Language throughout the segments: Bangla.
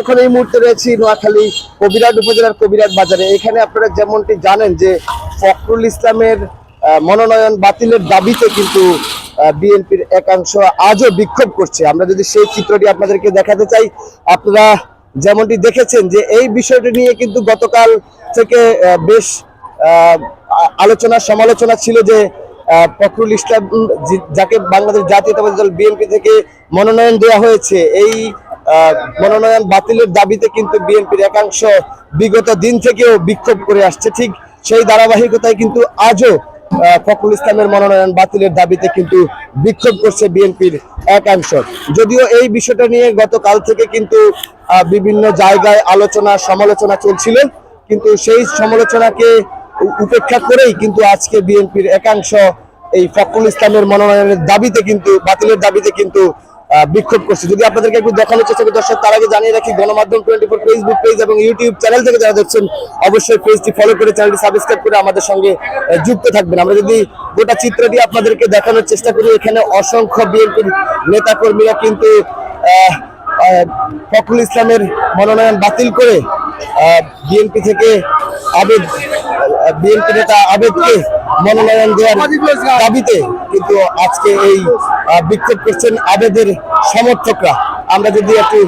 এখন এই মুহূর্তে রয়েছি নোয়াখালী কবিরাট উপজেলার কবিরাট বাজারে। এখানে আপনারা যেমনটি জানেন যে ফখরুল ইসলামের মনোনয়ন বাতিলের দাবিতে কিন্তু বিএনপির একাংশ আজও বিক্ষোভ করছে। আমরা যদি সেই চিত্রটি আপনাদেরকে দেখাতে চাই, আপনারা যেমনটি দেখেছেন যে এই বিষয়টি নিয়ে কিন্তু গতকাল থেকে বেশ আলোচনা, সমালোচনা ছিল যে ফখরুল ইসলাম যাকে বাংলাদেশ জাতীয়তাবাদী দল বিএনপি থেকে মনোনয়ন দেওয়া হয়েছে, এই মনোনয়ন বাতিলের দাবিতে কিন্তু বিএনপির একাংশ বিগত দিন থেকেও বিক্ষোভ করে আসছে। ঠিক সেই ধারাবাহিকতায় কিন্তু আজও ফখরুল ইসলামের মনোনয়ন বাতিলের দাবিতে কিন্তু বিক্ষোভ করছে বিএনপির একাংশ। যদিও এই বিষয়টা নিয়ে গতকাল থেকে কিন্তু বিভিন্ন জায়গায় আলোচনা, সমালোচনা চলছিল। কিন্তু সেই সমালোচনাকে উপেক্ষা করেই কিন্তু আজকে বিএনপির একাংশ এই ফখরুল ইসলামের মনোনয়নের দাবিতে কিন্তু, বাতিলের দাবিতে কিন্তু বিক্ষোভ করছে। যদি আপনাদেরকে একটু দেখানোর চেষ্টা করি দর্শক তার আগে জানিয়ে রাখি গণমাধ্যম টোয়েন্টি ফোর ফেসবুক পেজ এবং ইউটিউব চ্যানেল থেকে যারা দেখছেন অবশ্যই পেজটি ফলো করে চ্যানেলটি সাবস্ক্রাইব করে আমাদের সঙ্গে যুক্ত থাকবেন। আমরা যদি গোটা চিত্রটি আপনাদেরকে দেখানোর চেষ্টা করি এখানে অসংখ্য বিএনপির নেতাকর্মীরা কিন্তু ফখরুল ইসলামের মনোনয়ন বাতিল করে বিএনপি থেকে আবেদ বিএনপি নেতা আবেদকে মনোনয়ন দেওয়ার দাবিতে কিন্তু আজকে এই বিক্ষোভ করছেন আবেদের সমর্থকরা আমরা যদি একটু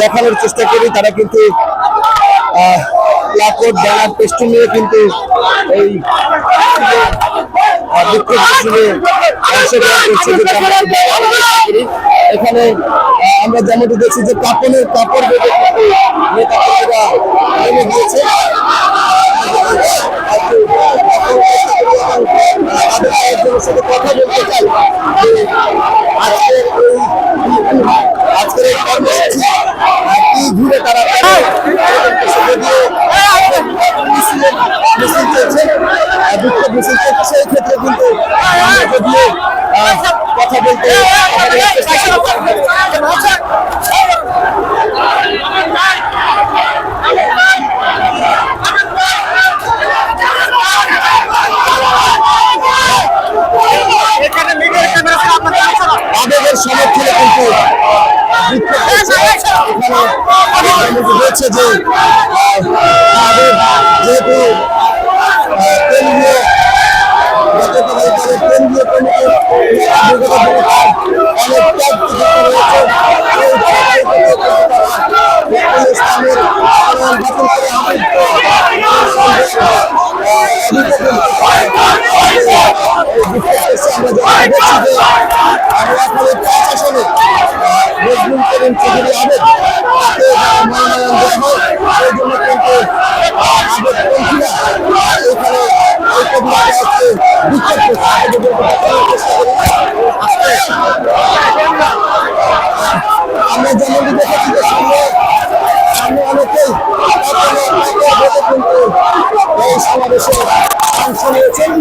দেখানোর চেষ্টা করি, তারা কিন্তু প্লাকার্ড ব্যানার নিয়ে কিন্তু এই বিক্ষোভ মিছিলে। এখানে আমরা যেমনটি দেখছি যে কাপড়ের কাপড় বেঁধে নেমে গিয়েছে সাথে কথা বলতে চাই আজকের এই আজকের এই তারা মিছিল চলছে বিক্ষোভ মিছিল চলছে সেই ক্ষেত্রে কিন্তু কথা বলতে কথা বলার চেষ্টা করছি। আবেগের সমর্থনে কিন্তু বিক্ষোভ করছে। এখানে যেমনটি হয়েছে যে যেহেতু কেন্দ্রীয় কেন্দ্রীয় অনেক ত্যাগ প্রতিষ্ঠা রয়েছে এই ধারাবাহিকতায় কিন্তু তারা ফখরুল ইসলামের মনোনয়ন বাতিল করে আবেগকে নজরুল করিম চৌধুরী আবেদ তাকে মনোনয়ন দেওয়া হয় সেই জন্য কিন্তু আবেদপন্থীরা এখানে এই কবিরাজে আজকে বিক্ষোভ করছে আবেদের দেখানোর চেষ্টা করি আমরা যে সামনে সামনে অনেকেই কিন্তু এই সমাবেশে অংশ নিয়েছেন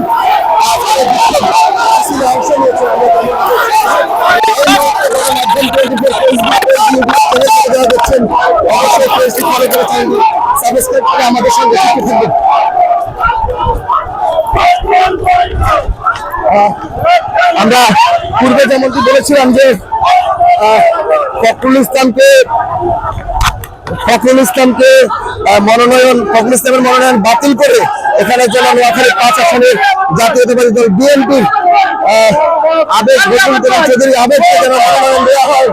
অংশ নিয়েছেন আমরা যেমনটি দেখেছি। এই মুহূর্তে গণমাধ্যম 24 ফেসবুক পেজ, ইউটিউব চ্যানেল থেকে যারা দেখছেন, অবশ্যই পেজটি follow করে চ্যানেলটি করে আমাদের সঙ্গে থাকবেন। আমরা পূর্বে যেমনটি বলেছিলাম যে ফখরুল ইসলামকে ফখরুল ইসলামকে মনোনয়ন, ফখরুল ইসলামের মনোনয়ন বাতিল করে এখানে যেমন নোয়াখালী পাঁচ আসনের জাতীয়তাবাদী দল বিএনপির আবেগ ঘোষণ করে চৌধুরী আবেগকে যেন মনোনয়ন দেওয়া হয়।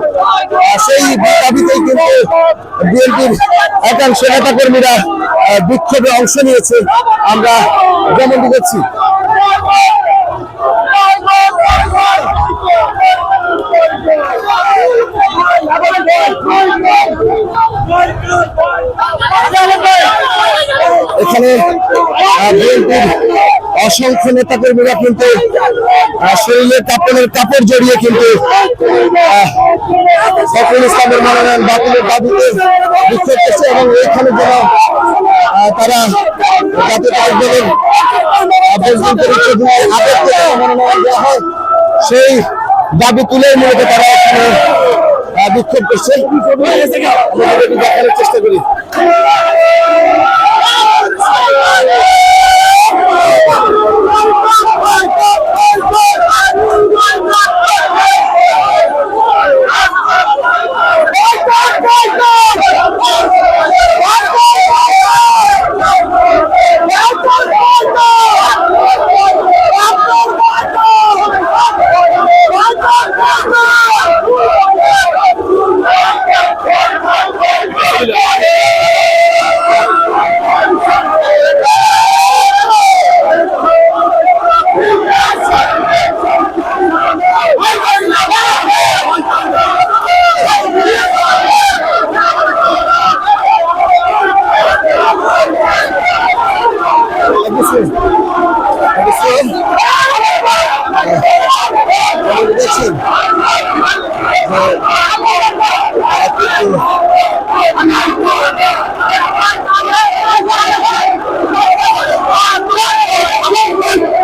সেই দাবিতেই কিন্তু বিএনপির একাংশ নেতা কর্মীরা বিক্ষোভে অংশ নিয়েছে। আমরা যেমনটি দেখছি এখানে বিএনপির অসংখ্য নেতা কর্মীরা কিন্তু আহ, শরীরে কাপড়ের কাপড় জড়িয়ে কিন্তু ফখরুল ইসলামের মনোনয়ন বাতিলের দাবিতে বিক্ষোভ করছে এবং এইখানে যেন তারা জাতীয় দলের মনোনয়ন দেওয়া হয় সেই দাবি তুলে মূলত তারা এখানে বিক্ষোভ করছে চেষ্টা করি। দেখছেন কিন্তু